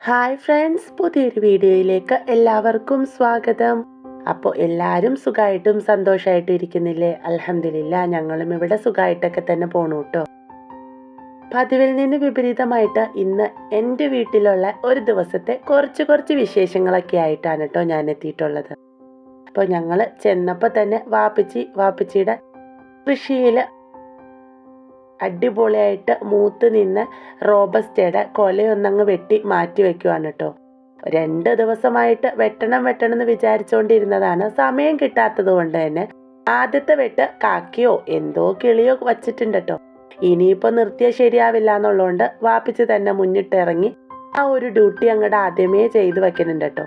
Hi friends പുതിയൊരു വീഡിയോയിലേക്ക് എല്ലാവർക്കും സ്വാഗതം. അപ്പോൾ എല്ലാവരും സുഖമായിട്ടും സന്തോഷമായിട്ടും ഇരിക്കുന്നില്ലേ? അലഹമില്ല ഞങ്ങളും ഇവിടെ സുഖമായിട്ടൊക്കെ തന്നെ പോണു കേട്ടോ പതിവിൽ നിന്ന് വിപരീതമായിട്ട് ഇന്ന് എന്റെ വീട്ടിലുള്ള ഒരു ദിവസത്തെ കുറച്ച് കുറച്ച് വിശേഷങ്ങളൊക്കെ ആയിട്ടാണ് കേട്ടോ ഞാൻ എത്തിയിട്ടുള്ളത്. അപ്പോൾ ഞങ്ങൾ ചെന്നപ്പോൾ തന്നെ വാപ്പിച്ചി വാപ്പിച്ചിയുടെ കൃഷിയിൽ അടിപൊളിയായിട്ട് മൂത്ത് നിന്ന് റോബസ്റ്റയുടെ കൊലയൊന്നങ്ങ് വെട്ടി മാറ്റി വെക്കുവാണ് കേട്ടോ രണ്ട് ദിവസമായിട്ട് വെട്ടണം വെട്ടണം എന്ന് വിചാരിച്ചുകൊണ്ടിരുന്നതാണ് സമയം കിട്ടാത്തത് കൊണ്ട് തന്നെ. ആദ്യത്തെ വെട്ട് കാക്കിയോ എന്തോ കിളിയോ വച്ചിട്ടുണ്ട് കേട്ടോ ഇനിയിപ്പോൾ നിർത്തിയാൽ ശരിയാവില്ല എന്നുള്ളതുകൊണ്ട് വാപ്പിച്ച് തന്നെ മുന്നിട്ടിറങ്ങി ആ ഒരു ഡ്യൂട്ടി അങ്ങോട്ട് ആദ്യമേ ചെയ്തു വെക്കുന്നുണ്ട് കേട്ടോ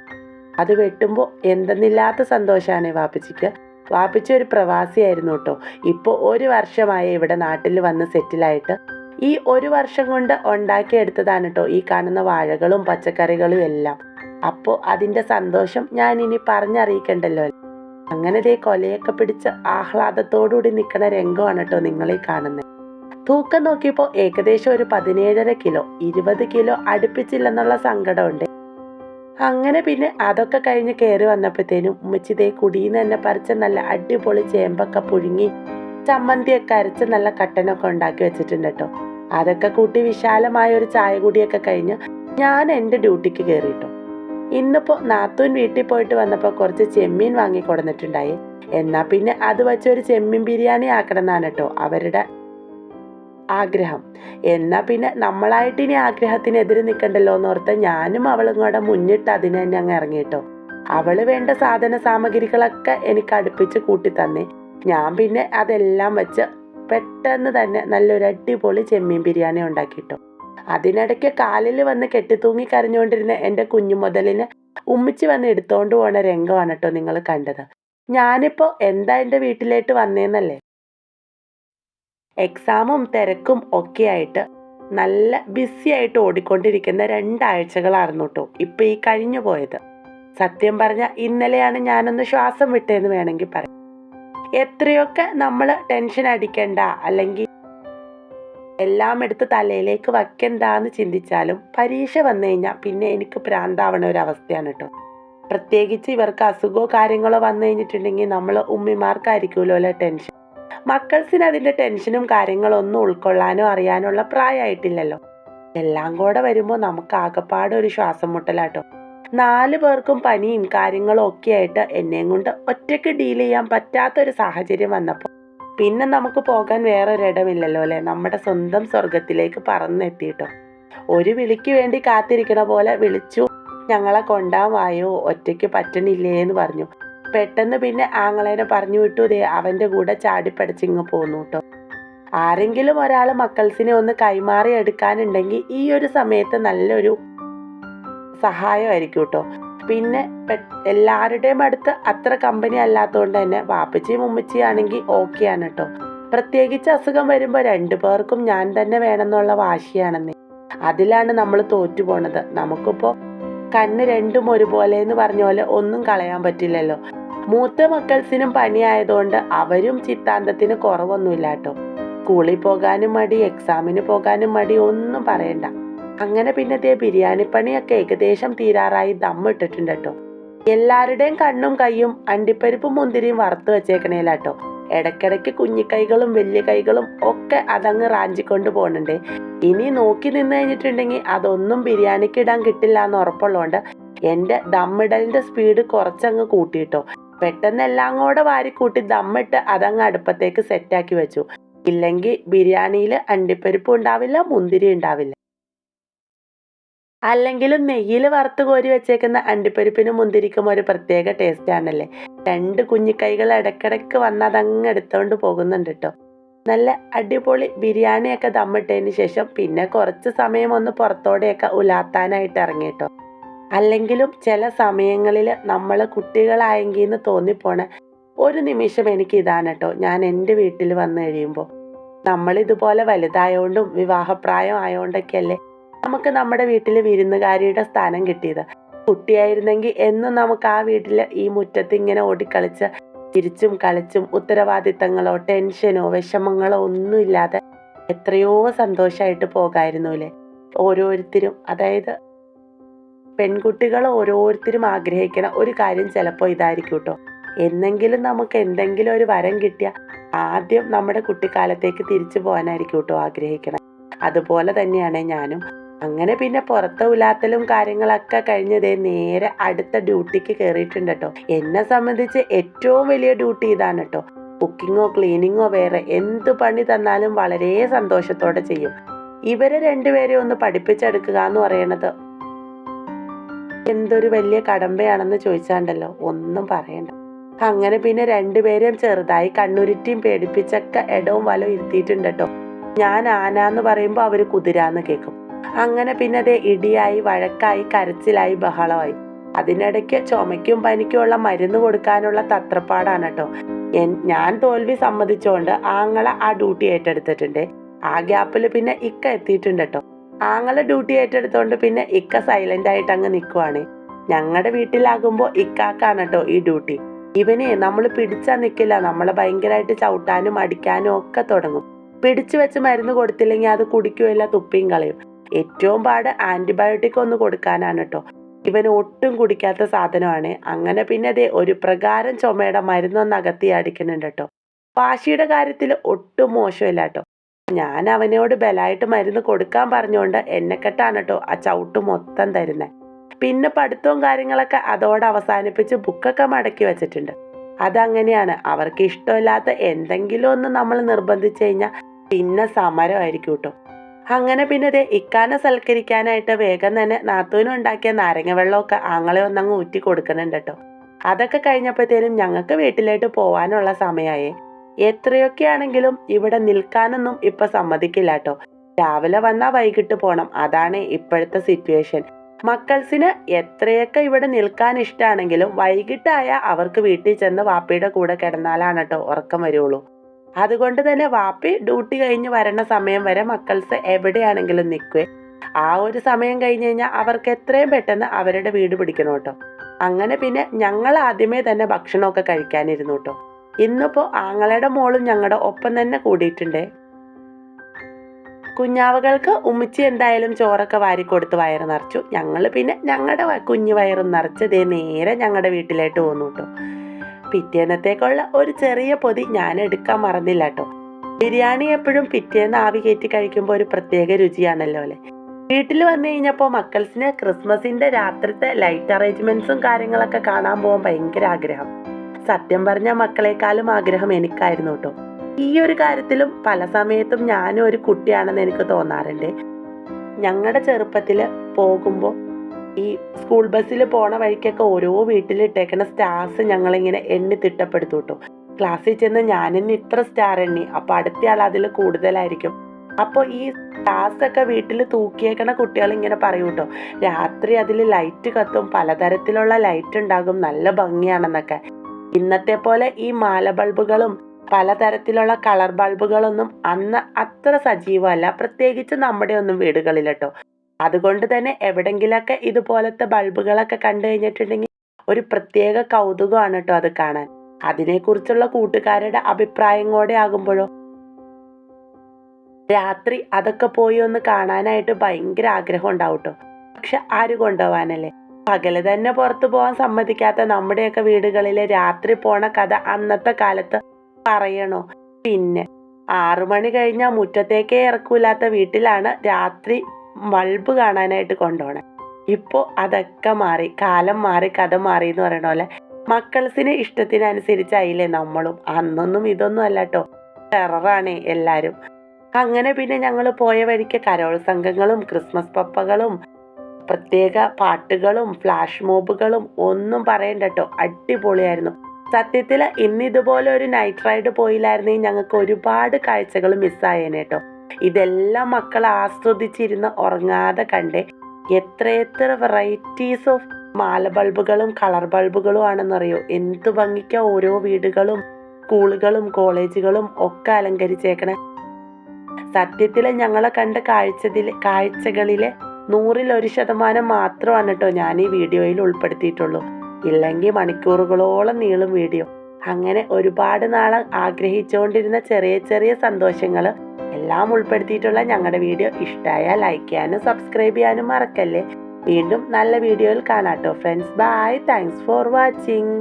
അത് വെട്ടുമ്പോൾ എന്തെന്നില്ലാത്ത സന്തോഷമാണ് വാപ്പിച്ചിക്ക്. വാപ്പിച്ച ഒരു പ്രവാസിയായിരുന്നു കേട്ടോ. ഇപ്പോൾ ഒരു വർഷമായി ഇവിടെ നാട്ടിൽ വന്ന് സെറ്റിലായിട്ട്. ഈ ഒരു വർഷം കൊണ്ട് ഉണ്ടാക്കിയെടുത്തതാണ് കേട്ടോ ഈ കാണുന്ന വാഴകളും പച്ചക്കറികളും എല്ലാം. അപ്പോൾ അതിന്റെ സന്തോഷം ഞാൻ ഇനി പറഞ്ഞറിയിക്കണ്ടല്ലോ. അങ്ങനെ ദേ കൊലയൊക്കെ പിടിച്ച് ആഹ്ലാദത്തോടുകൂടി നിൽക്കുന്ന രംഗമാണ് കേട്ടോ നിങ്ങളീ കാണുന്നത് തൂക്കം നോക്കിയപ്പോൾ ഏകദേശം ഒരു പതിനേഴര കിലോ ഇരുപത് കിലോ അടുപ്പിച്ചില്ലെന്നുള്ള സങ്കടമുണ്ട്. അങ്ങനെ പിന്നെ അതൊക്കെ കഴിഞ്ഞ് കയറി വന്നപ്പോഴത്തേനും ഉമ്മച്ചി കുടിയിൽ നിന്ന് തന്നെ പറിച്ച നല്ല അടിപൊളി ചേമ്പൊക്കെ പുഴുങ്ങി ചമ്മന്തിയൊക്കെ അരച്ച് നല്ല കട്ടനൊക്കെ ഉണ്ടാക്കി വെച്ചിട്ടുണ്ട് കേട്ടോ. അതൊക്കെ കൂട്ടി വിശാലമായ ഒരു ചായ കുടിയൊക്കെ കഴിഞ്ഞ് ഞാൻ എന്റെ ഡ്യൂട്ടിക്ക് കയറിയിട്ടു ഇന്നിപ്പോൾ നാത്തൂൻ വീട്ടിൽ പോയിട്ട് വന്നപ്പോൾ കുറച്ച് ചെമ്മീൻ വാങ്ങി കൊടുന്നിട്ടുണ്ടായി. എന്നാൽ പിന്നെ അത് വെച്ചൊരു ചെമ്മീൻ ബിരിയാണി ആക്കണം എന്നാണ് കേട്ടോ അവരുടെ ആഗ്രഹം. എന്നാൽ പിന്നെ നമ്മളായിട്ട് ഇനി ആഗ്രഹത്തിനെതിരെ നിൽക്കണ്ടല്ലോ എന്ന് ഓർത്ത് ഞാനും അവളും കൂടെ മുന്നിട്ട് അതിന് തന്നെ അങ്ങ് ഇറങ്ങിയിട്ടോ അവൾ വേണ്ട സാധന സാമഗ്രികളൊക്കെ എനിക്ക് അടുപ്പിച്ച് കൂട്ടി തന്നെ. ഞാൻ പിന്നെ അതെല്ലാം വെച്ച് പെട്ടെന്ന് തന്നെ നല്ലൊരു അടിപൊളി ചെമ്മീൻ ബിരിയാണി ഉണ്ടാക്കിയിട്ടോ അതിനിടയ്ക്ക് കാലിൽ വന്ന് കെട്ടിത്തൂങ്ങി കരഞ്ഞുകൊണ്ടിരുന്ന എന്റെ കുഞ്ഞു മുതലിന് ഉമ്മിച്ച് വന്ന് എടുത്തോണ്ട് പോണ രംഗമാണ് കേട്ടോ നിങ്ങൾ കണ്ടത്. ഞാനിപ്പോൾ എന്താ എന്റെ വീട്ടിലേക്ക് വന്നേന്നല്ലേ? എക്സാമും തിരക്കും ഒക്കെ ആയിട്ട് നല്ല ബിസി ആയിട്ട് ഓടിക്കൊണ്ടിരിക്കുന്ന രണ്ടാഴ്ചകളായിരുന്നു കേട്ടോ ഇപ്പൊ ഈ കഴിഞ്ഞു പോയത്. സത്യം പറഞ്ഞ ഇന്നലെയാണ് ഞാനൊന്ന് ശ്വാസം വിട്ടതെന്ന് വേണമെങ്കിൽ പറയാം. എത്രയൊക്കെ നമ്മൾ ടെൻഷൻ അടിക്കണ്ട അല്ലെങ്കിൽ എല്ലാം എടുത്ത് തലയിലേക്ക് വെക്കണ്ടെന്ന് ചിന്തിച്ചാലും പരീക്ഷ വന്നു കഴിഞ്ഞാൽ പിന്നെ എനിക്ക് പ്രാന്താവണ ഒരു അവസ്ഥയാണ് കേട്ടോ പ്രത്യേകിച്ച് ഇവർക്ക് അസുഖമോ കാര്യങ്ങളോ വന്നു കഴിഞ്ഞിട്ടുണ്ടെങ്കിൽ നമ്മൾ ഉമ്മിമാർക്കായിരിക്കുമല്ലോ അല്ലെ ടെൻഷൻ മക്കൾസിന് അതിന്റെ ടെൻഷനും കാര്യങ്ങളൊന്നും ഉൾക്കൊള്ളാനോ അറിയാനുള്ള പ്രായമായിട്ടില്ലല്ലോ. എല്ലാം കൂടെ വരുമ്പോൾ നമുക്ക് ആകെപ്പാടെ ഒരു ശ്വാസം മുട്ടലാട്ടോ. നാല് പേർക്കും പനിയും കാര്യങ്ങളും ഒക്കെ ആയിട്ട് എന്നെയും കൊണ്ട് ഒറ്റയ്ക്ക് ഡീൽ ചെയ്യാൻ പറ്റാത്തൊരു സാഹചര്യം വന്നപ്പോൾ പിന്നെ നമുക്ക് പോകാൻ വേറെ വേറൊരിടമില്ലല്ലോ അല്ലേ? നമ്മുടെ സ്വന്തം സ്വർഗത്തിലേക്ക് പറന്നെത്തിയിട്ടോ. ഒരു വിളിക്ക് വേണ്ടി കാത്തിരിക്കണ പോലെ വിളിച്ചു. ഞങ്ങളെ കൊണ്ടാൻ വായോ? ഒറ്റയ്ക്ക് പറ്റണില്ലേ എന്ന് പറഞ്ഞു. പെട്ടെന്ന് പിന്നെ ആങ്ങളേനെ പറഞ്ഞു വിട്ടു. ദേ അവന്റെ കൂടെ ചാടിപ്പടച്ചിങ്ങ് പോന്നു കേട്ടോ ആരെങ്കിലും ഒരാൾ മക്കൾസിനെ ഒന്ന് കൈമാറി എടുക്കാനുണ്ടെങ്കിൽ ഈ ഒരു സമയത്ത് നല്ലൊരു സഹായമായിരിക്കും കേട്ടോ പിന്നെ എല്ലാവരുടെയും അടുത്ത് അത്ര കമ്പനി അല്ലാത്തതുകൊണ്ട് തന്നെ വാപ്പച്ചിയും ഉമ്മച്ചിയാണെങ്കിൽ ഓക്കെയാണ് കേട്ടോ പ്രത്യേകിച്ച് അസുഖം വരുമ്പോൾ രണ്ടു പേർക്കും ഞാൻ തന്നെ വേണമെന്നുള്ള വാശിയാണെന്നേ. അതിലാണ് നമ്മൾ തോറ്റു പോണത്. നമുക്കിപ്പോൾ കണ്ണ് രണ്ടും ഒരുപോലെ എന്ന് പറഞ്ഞ പോലെ ഒന്നും കളയാൻ പറ്റില്ലല്ലോ. മൂത്ത മക്കൾസിനും പനിയായതുകൊണ്ട് അവരും ചിത്താന്തത്തിന് കുറവൊന്നുമില്ല കേട്ടോ സ്കൂളിൽ പോകാനും മടി എക്സാമിന് പോകാനും മടി ഒന്നും പറയണ്ട. അങ്ങനെ പിന്നെ ദേ ബിരിയാണി പണിയൊക്കെ ഏകദേശം തീരാറായി ദമ്മിട്ടിട്ടുണ്ട് കേട്ടോ എല്ലാവരുടെയും കണ്ണും കൈയും അണ്ടിപ്പരിപ്പും മുന്തിരിയും വറുത്ത് വെച്ചേക്കണേലാട്ടോ. ഇടയ്ക്കിടയ്ക്ക് കുഞ്ഞിക്കൈകളും വലിയ കൈകളും ഒക്കെ അതങ്ങ് റാഞ്ചിക്കൊണ്ട് പോകുന്നുണ്ട് ഇനി നോക്കി നിന്ന് കഴിഞ്ഞിട്ടുണ്ടെങ്കിൽ അതൊന്നും ബിരിയാണിക്ക് ഇടാൻ കിട്ടില്ല എന്ന് ഉറപ്പുള്ളതുകൊണ്ട് എന്റെ ദമ്മിടലിന്റെ സ്പീഡ് കുറച്ചങ്ങ് കൂട്ടിയിട്ടോ. പെട്ടെന്ന് എല്ലാം കൂടെ വാരിക്കൂട്ടി ദമ്മിട്ട് അതങ്ങ് അടുപ്പത്തേക്ക് സെറ്റാക്കി വെച്ചു. ഇല്ലെങ്കിൽ ബിരിയാണിയിൽ അണ്ടിപ്പരിപ്പ് ഉണ്ടാവില്ല മുന്തിരി ഉണ്ടാവില്ല. അല്ലെങ്കിലും നെയ്യിൽ വറുത്ത് കോരി വെച്ചേക്കുന്ന അണ്ടിപ്പരിപ്പിനും മുന്തിരിക്കും ഒരു പ്രത്യേക ടേസ്റ്റ് ആണല്ലേ. രണ്ട് കുഞ്ഞിക്കൈകൾ ഇടയ്ക്കിടയ്ക്ക് വന്ന് അതങ്ങ് എടുത്തോണ്ട് പോകുന്നുണ്ട് കേട്ടോ നല്ല അടിപൊളി ബിരിയാണിയൊക്കെ ദമ്മിട്ടതിന് ശേഷം പിന്നെ കുറച്ച് സമയം ഒന്ന് പുറത്തോടെയൊക്കെ ഉലാത്താനായിട്ട് ഇറങ്ങിട്ടോ അല്ലെങ്കിലും ചില സമയങ്ങളിൽ നമ്മൾ കുട്ടികളായെങ്കിൽ എന്ന് തോന്നിപ്പോണ ഒരു നിമിഷം എനിക്ക് ഇതാണ് കേട്ടോ ഞാൻ എന്റെ വീട്ടിൽ വന്നു കഴിയുമ്പോൾ നമ്മൾ ഇതുപോലെ വലുതായോണ്ടും വിവാഹപ്രായം ആയോണ്ടൊക്കെയല്ലേ നമുക്ക് നമ്മുടെ വീട്ടിൽ വിരുന്നുകാരിയുടെ സ്ഥാനം കിട്ടിയത്. കുട്ടിയായിരുന്നെങ്കിൽ എന്നും നമുക്ക് ആ വീട്ടിൽ ഈ മുറ്റത്ത് ഇങ്ങനെ ഓടിക്കളിച്ച് തിരിച്ചും കളിച്ചും ഉത്തരവാദിത്തങ്ങളോ ടെൻഷനോ വിഷമങ്ങളോ ഒന്നുമില്ലാതെ എത്രയോ സന്തോഷമായിട്ട് പോകായിരുന്നു അല്ലേ ഓരോരുത്തരും അതായത് പെൺകുട്ടികൾ ഓരോരുത്തരും ആഗ്രഹിക്കണ ഒരു കാര്യം ചിലപ്പോൾ ഇതായിരിക്കും കേട്ടോ എന്നെങ്കിലും നമുക്ക് എന്തെങ്കിലും ഒരു വരം കിട്ടിയ ആദ്യം നമ്മുടെ കുട്ടിക്കാലത്തേക്ക് തിരിച്ചു പോകാനായിരിക്കും കേട്ടോ ആഗ്രഹിക്കണം. അതുപോലെ തന്നെയാണ് ഞാനും. അങ്ങനെ പിന്നെ പുറത്തെ ഉലാത്തലും കാര്യങ്ങളൊക്കെ കഴിഞ്ഞതേ നേരെ അടുത്ത ഡ്യൂട്ടിക്ക് കയറിയിട്ടുണ്ട് കേട്ടോ എന്നെ സംബന്ധിച്ച് ഏറ്റവും വലിയ ഡ്യൂട്ടി ഇതാണ് കേട്ടോ കുക്കിങ്ങോ ക്ലീനിങ്ങോ വേറെ എന്ത് പണി തന്നാലും വളരെ സന്തോഷത്തോടെ ചെയ്യും. ഇവരെ രണ്ടുപേരെ ഒന്ന് പഠിപ്പിച്ചെടുക്കുക എന്ന് പറയണത് എന്തൊരു വലിയ കടമ്പയാണെന്ന് ചോദിച്ചാണ്ടല്ലോ ഒന്നും പറയണ്ട. അങ്ങനെ പിന്നെ രണ്ടുപേരെയും ചെറുതായി കണ്ണുരുറ്റിയും പേടിപ്പിച്ചൊക്കെ ഇടവും വലവും ഇരുത്തിയിട്ടുണ്ട് കേട്ടോ ഞാൻ ആനാന്ന് പറയുമ്പോൾ അവർ കുതിരാന്ന് കേൾക്കും അങ്ങനെ പിന്നെ അതേ ഇടിയായി വഴക്കായി കരച്ചിലായി ബഹളമായി. അതിനിടയ്ക്ക് ചുമയ്ക്കും പനിക്കും ഉള്ള മരുന്ന് കൊടുക്കാനുള്ള തത്രപ്പാടാണ് കേട്ടോ ഞാൻ തോൽവി സമ്മതിച്ചുകൊണ്ട് ആങ്ങളെ ആ ഡ്യൂട്ടി ഏറ്റെടുത്തിട്ടുണ്ട്. ആ ഗ്യാപ്പിൽ പിന്നെ ഇക്ക എത്തിയിട്ടുണ്ട് കേട്ടോ ആങ്ങളെ ഡ്യൂട്ടി ഏറ്റെടുത്തോണ്ട് പിന്നെ ഇക്ക സൈലന്റ് ആയിട്ട് അങ്ങ് നിൽക്കുവാണ് ഞങ്ങളുടെ വീട്ടിലാകുമ്പോൾ ഇക്കാക്കാണ് കേട്ടോ ഈ ഡ്യൂട്ടി ഇവനെ നമ്മൾ പിടിച്ചാൽ നിൽക്കില്ല നമ്മളെ ഭയങ്കരമായിട്ട് ചവിട്ടാനും അടിക്കാനും ഒക്കെ തുടങ്ങും. പിടിച്ചു വെച്ച് മരുന്ന് കൊടുത്തില്ലെങ്കിൽ അത് കുടിക്കുകയില്ല തുപ്പിയും കളയും. ഏറ്റവും പാട് ആന്റിബയോട്ടിക് ഒന്ന് കൊടുക്കാനാണ് കേട്ടോ ഇവൻ ഒട്ടും കുടിക്കാത്ത സാധനമാണ്. അങ്ങനെ പിന്നെ ദേ ഒരു പ്രകാരം ചുമയുടെ മരുന്നൊന്ന് അകത്തി അടിക്കുന്നുണ്ട് കേട്ടോ വാശിയുടെ കാര്യത്തിൽ ഒട്ടും മോശമില്ല കേട്ടോ ഞാൻ അവനോട് ബലായിട്ട് മരുന്ന് കൊടുക്കാൻ പറഞ്ഞുകൊണ്ട് എന്നെക്കെട്ടാണ് കേട്ടോ ആ ചവിട്ട് മൊത്തം തരുന്നത് പിന്നെ പഠിത്തവും കാര്യങ്ങളൊക്കെ അതോടെ അവസാനിപ്പിച്ച് ബുക്കൊക്കെ മടക്കി വെച്ചിട്ടുണ്ട്. അതങ്ങനെയാണ്. അവർക്ക് ഇഷ്ടമില്ലാത്ത എന്തെങ്കിലും ഒന്ന് നമ്മൾ നിർബന്ധിച്ചു കഴിഞ്ഞാൽ പിന്നെ സമരമായിരിക്കും കേട്ടോ അങ്ങനെ പിന്നെ ദേ ഇക്കാനെ സൽക്കരിക്കാനായിട്ട് വേഗം തന്നെ നാത്തൂനും ഉണ്ടാക്കിയ നാരങ്ങ വെള്ളമൊക്കെ ആങ്ങളെ ഒന്നങ്ങ് ഊറ്റി കൊടുക്കുന്നുണ്ട് കേട്ടോ അതൊക്കെ കഴിഞ്ഞപ്പോഴത്തേനും ഞങ്ങൾക്ക് വീട്ടിലേക്ക് പോവാനുള്ള സമയമായേ. എത്രയൊക്കെ ആണെങ്കിലും ഇവിടെ നിൽക്കാനൊന്നും ഇപ്പൊ സമ്മതിക്കില്ല കേട്ടോ രാവിലെ വന്നാൽ വൈകിട്ട് പോണം. അതാണ് ഇപ്പോഴത്തെ സിറ്റുവേഷൻ മക്കൾസിന് എത്രയൊക്കെ ഇവിടെ നിൽക്കാൻ ഇഷ്ടമാണെങ്കിലും വൈകിട്ടായ അവർക്ക് വീട്ടിൽ ചെന്ന് വാപ്പിയുടെ കൂടെ കിടന്നാലാണ് കേട്ടോ ഉറക്കം വരുള്ളൂ. അതുകൊണ്ട് തന്നെ വാപ്പി ഡ്യൂട്ടി കഴിഞ്ഞ് വരണ സമയം വരെ മക്കൾസ് എവിടെയാണെങ്കിലും നിൽക്കുവേ. ആ ഒരു സമയം കഴിഞ്ഞ് കഴിഞ്ഞാൽ അവർക്ക് എത്രയും പെട്ടെന്ന് അവരുടെ വീട് പിടിക്കണം കേട്ടോ അങ്ങനെ പിന്നെ ഞങ്ങൾ ആദ്യമേ തന്നെ ഭക്ഷണമൊക്കെ കഴിക്കാനിരുന്നു കേട്ടോ ഇന്നിപ്പോ ആങ്ങളയുടെ മോളും ഞങ്ങളുടെ ഒപ്പം തന്നെ കൂടിയിട്ടുണ്ട്. കുഞ്ഞാവകൾക്ക് ഉമ്മിച്ചി എന്തായാലും ചോറൊക്കെ വാരി കൊടുത്ത് വയറ് നിറച്ചു. ഞങ്ങൾ പിന്നെ ഞങ്ങളുടെ കുഞ്ഞു വയറും നിറച്ച് ദേ നേരെ ഞങ്ങളുടെ വീട്ടിലേക്ക് പോന്നു കേട്ടോ പിറ്റേന്നത്തേക്കുള്ള ഒരു ചെറിയ പൊതി ഞാൻ എടുക്കാൻ മറന്നില്ല കേട്ടോ ബിരിയാണി എപ്പോഴും പിറ്റേന്ന് ആവി കയറ്റി കഴിക്കുമ്പോൾ ഒരു പ്രത്യേക രുചിയാണല്ലോ അല്ലേ? വീട്ടിൽ വന്നു കഴിഞ്ഞപ്പോൾ മക്കൾസിന് ക്രിസ്മസിന്റെ രാത്രിത്തെ ലൈറ്റ് അറേഞ്ച്മെന്റ്സും കാര്യങ്ങളൊക്കെ കാണാൻ പോകാൻ ഭയങ്കര ആഗ്രഹം. സത്യം പറഞ്ഞ മക്കളെക്കാളും ആഗ്രഹം എനിക്കായിരുന്നു കേട്ടോ. ഈ ഒരു കാര്യത്തിലും പല സമയത്തും ഞാനും ഒരു കുട്ടിയാണെന്ന് എനിക്ക് തോന്നാറുണ്ട്. ഞങ്ങളുടെ ചെറുപ്പത്തിൽ പോകുമ്പോൾ ഈ സ്കൂൾ ബസ്സിൽ പോണ വഴിക്കൊക്കെ ഓരോ വീട്ടിൽ ഇട്ടേക്കുന്ന സ്റ്റാർസ് ഞങ്ങളിങ്ങനെ എണ്ണി തിട്ടപ്പെടുത്തു കേട്ടോ. ക്ലാസ്സിൽ ചെന്ന് ഞാൻ തന്നെ ഇത്ര സ്റ്റാർ എണ്ണി അപ്പൊ അടുത്ത ആൾ അതിൽ കൂടുതലായിരിക്കും. അപ്പോൾ ഈ ഒക്കെ വീട്ടിൽ തൂക്കിയേക്കണ കുട്ടികൾ ഇങ്ങനെ പറയും കേട്ടോ രാത്രി അതിൽ ലൈറ്റ് കത്തും പലതരത്തിലുള്ള ലൈറ്റ് ഉണ്ടാകും നല്ല ഭംഗിയാണെന്നൊക്കെ. ഇന്നത്തെ പോലെ ഈ മാല ബൾബുകളും പലതരത്തിലുള്ള കളർ ബൾബുകളൊന്നും അന്ന് അത്ര സജീവമല്ല. പ്രത്യേകിച്ച് നമ്മുടെ ഒന്നും വീടുകളിൽ കേട്ടോ അതുകൊണ്ട് തന്നെ എവിടെങ്കിലൊക്കെ ഇതുപോലത്തെ ബൾബുകളൊക്കെ കണ്ടു കഴിഞ്ഞിട്ടുണ്ടെങ്കിൽ ഒരു പ്രത്യേക കൗതുകമാണ് കേട്ടോ അത് കാണാൻ. അതിനെക്കുറിച്ചുള്ള കൂട്ടുകാരുടെ അഭിപ്രായം കൂടെ ആകുമ്പോഴോ? രാത്രി അതൊക്കെ പോയി ഒന്ന് കാണാനായിട്ട് ഭയങ്കര ആഗ്രഹം ഉണ്ടാവും കേട്ടോ പക്ഷെ ആര് കൊണ്ടുപോവാനല്ലേ? പകൽ തന്നെ പുറത്തു പോകാൻ സമ്മതിക്കാത്ത നമ്മുടെയൊക്കെ വീടുകളിലെ രാത്രി പോണ കഥ അന്നത്തെ കാലത്ത് പറയണോ? പിന്നെ ആറു മണി കഴിഞ്ഞാൽ മുറ്റത്തേക്കേ ഇറക്കൂലാത്ത വീട്ടിലാണ് രാത്രി ബൾബ് കാണാനായിട്ട് കൊണ്ടുപോണേ. ഇപ്പോൾ അതൊക്കെ മാറി കാലം മാറി കഥ മാറി എന്ന് പറയണ പോലെ മക്കൾസിന് ഇഷ്ടത്തിനനുസരിച്ചായില്ലേ നമ്മളും. അന്നൊന്നും ഇതൊന്നും അല്ല കേട്ടോ ടെററാണേ എല്ലാവരും അങ്ങനെ പിന്നെ ഞങ്ങൾ പോയ വഴിക്ക് കരോൾ സംഘങ്ങളും ക്രിസ്മസ് പപ്പകളും പ്രത്യേക പാട്ടുകളും ഫ്ലാഷ് മോബുകളും ഒന്നും പറയണ്ട കേട്ടോ അടിപൊളിയായിരുന്നു. സത്യത്തിൽ ഇന്ന് ഇതുപോലെ ഒരു നൈറ്റ് റൈഡ് പോയില്ലായിരുന്നെങ്കിൽ ഞങ്ങൾക്ക് ഒരുപാട് കാഴ്ചകൾ മിസ്സായേനെ കേട്ടോ ഇതെല്ലാം മക്കൾ ആസ്വദിച്ചിരുന്ന് ഉറങ്ങാതെ കണ്ടേ. എത്രയെത്ര വെറൈറ്റീസ് ഓഫ് മാല ബൾബുകളും കളർ ബൾബുകളും ആണെന്നറിയോ? എന്ത് ഭംഗിക്ക ഓരോ വീടുകളും സ്കൂളുകളും കോളേജുകളും ഒക്കെ അലങ്കരിച്ചേക്കണേ. സത്യത്തിൽ ഞങ്ങളെ കണ്ട കാഴ്ചതിൽ കാഴ്ചകളിലെ നൂറിൽ ഒരു ശതമാനം മാത്രമാണ് കേട്ടോ ഞാൻ ഈ വീഡിയോയിൽ ഉൾപ്പെടുത്തിയിട്ടുള്ളൂ. ഇല്ലെങ്കിൽ മണിക്കൂറുകളോളം നീളും വീഡിയോ. അങ്ങനെ ഒരുപാട് നാൾ ആഗ്രഹിച്ചുകൊണ്ടിരുന്ന ചെറിയ ചെറിയ സന്തോഷങ്ങൾ എല്ലാം ഉൾപ്പെടുത്തിയിട്ടുള്ള ഞങ്ങളുടെ വീഡിയോ ഇഷ്ടമായാൽ ലൈക്ക് ചെയ്യാനും സബ്സ്ക്രൈബ് ചെയ്യാനും മറക്കല്ലേ. വീണ്ടും നല്ല വീഡിയോയിൽ കാണാം കേട്ടോ friends bye thanks for watching